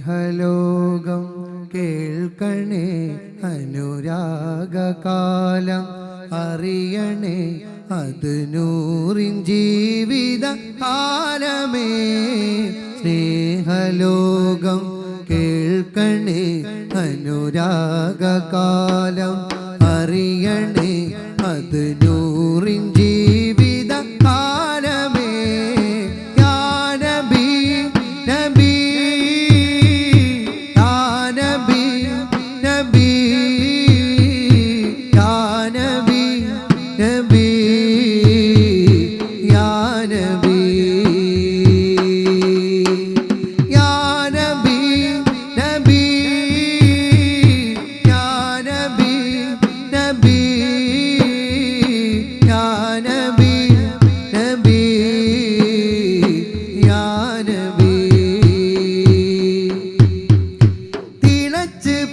സ്നേഹലോകം കേൾക്കണേ അനുരാഗകാലം അറിയണേ അത് നൂറിൻ ജീവിത കാലമേ. സ്നേഹലോകം കേൾക്കണേ അനുരാഗകാലം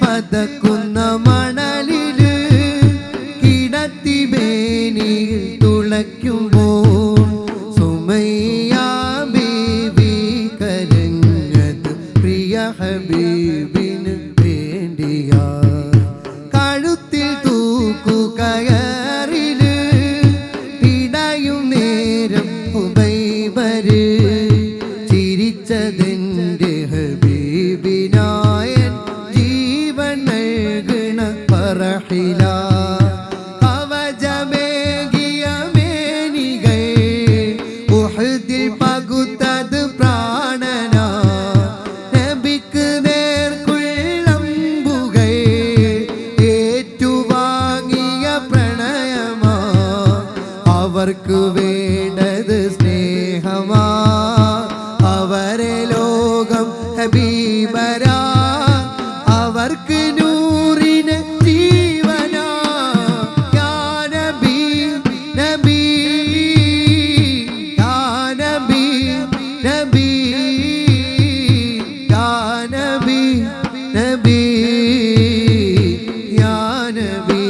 പതക്കുന്ന മണലിൽ കിടത്തി ബേനിയിൽ തുളയ്ക്കുമ്പോൾ സുമയ്യ ബേബി കരഞ്ഞത് പ്രിയ ഹബീബിന് വേണ്ടിയ. കഴുത്തിൽ തൂക്കുകയറിൽ പിടയും നേരം ഉപൈവര് ചിരിച്ചതിന്റെ നബി യാ നബി നബി യാ നബി.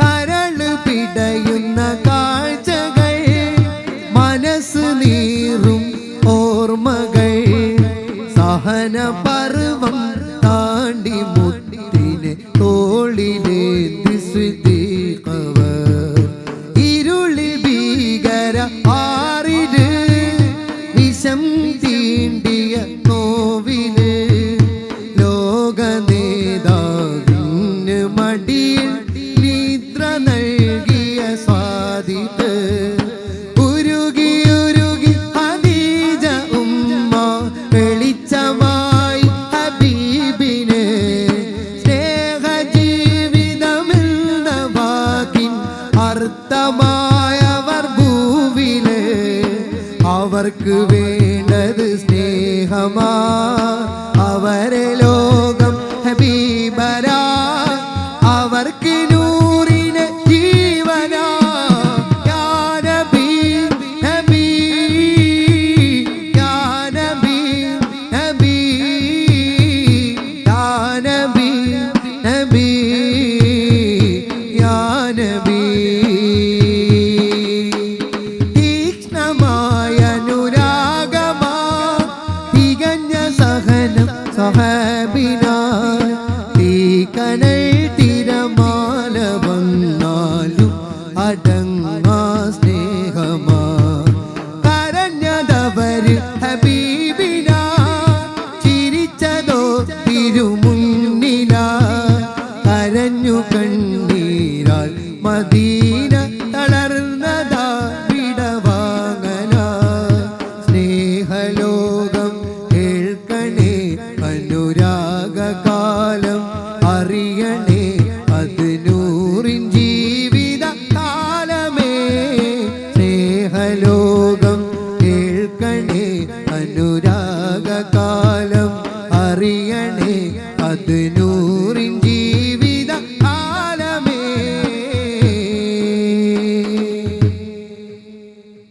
കരൾ പിടയുന്ന കാഴ്ചകൾ മനസ്സ് നീറും ഓർമ്മകൾ സഹന ശക്തമായവർ ഭൂവിൽ അവർക്ക് വേണ്ടത് സ്നേഹമാ. അവരെ ലോ മതി Bad know.